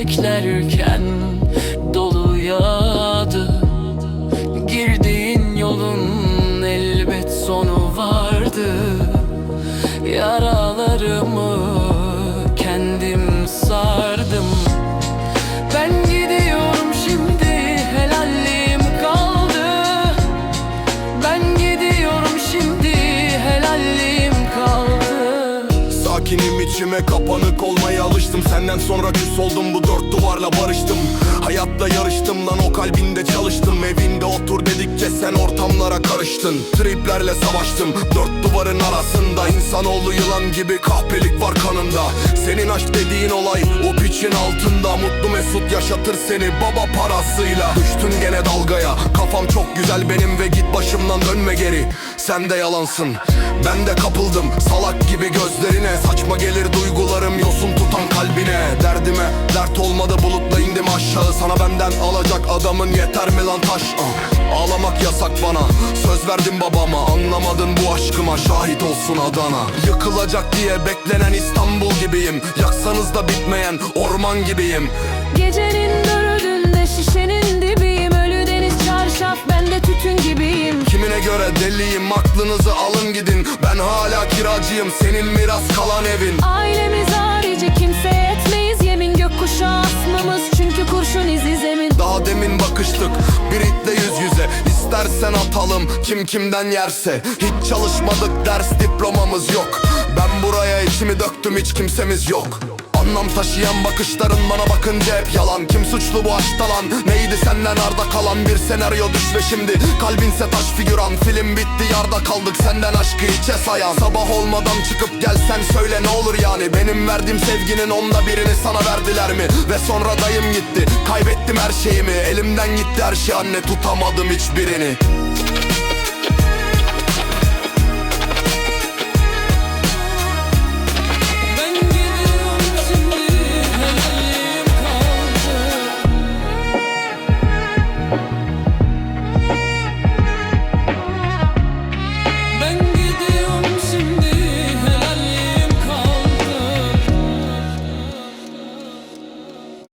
beklerken dolu yağdı Girdiğin yolun elbet sonu vardı. İçime kapanık olmaya alıştım. Senden sonra küs oldum bu dört duvarla barıştım. Hayatla yarıştım lan o kalbinde çalıştım. Evinde otur dedikçe sen ortamlara karıştın. Triplerle savaştım dört duvarın arasında. İnsanoğlu yılan gibi kahpelik var kanında. Senin aşk dediğin olay o piçin altında. Mutlu mesut yaşatır seni baba parasıyla. Düştün gene dalgaya kafam çok güzel benim Ve git başımdan dönme geri sen de yalansın. Ben de kapıldım salak gibi gözlerine. Saçma gelir duygularım yosun tutan kalbine. Derdime dert olmadı bulutla indim aşağı. Sana benden alacak adamın yeter mi lan taş? Ah, Ağlamak yasak bana. Söz verdim babama Anlamadın bu aşkıma. Şahit olsun Adana. Yıkılacak diye beklenen İstanbul gibiyim. Yaksanız da bitmeyen orman gibiyim. Gecenin dördünde şişenin dibiyim Kimine göre deliyim aklınızı alın gidin. Ben hala kiracıyım senin miras kalan evin. Ailemiz harici kimseye etmeyiz. Yemin Gökkuşağı asmamız çünkü kurşun izi zemin. Daha demin bakıştık bir itle yüz yüze. İstersen atalım kim kimden yerse. Hiç çalışmadık ders diplomamız yok. Ben buraya içimi döktüm hiç kimsemiz yok Anlam taşıyan bakışların bana bakınca hep yalan Kim suçlu bu aşkta lan Neydi senden arda kalan bir senaryo? Düş ve şimdi Kalbinse taş figüran. Film bitti yarda kaldık senden aşkı içe sayan. Sabah olmadan çıkıp gelsen söyle ne olur yani? Benim verdiğim sevginin onda birini sana verdiler mi? Ve sonra dayım gitti Kaybettim her şeyimi. Elimden gitti her şey anne tutamadım hiçbirini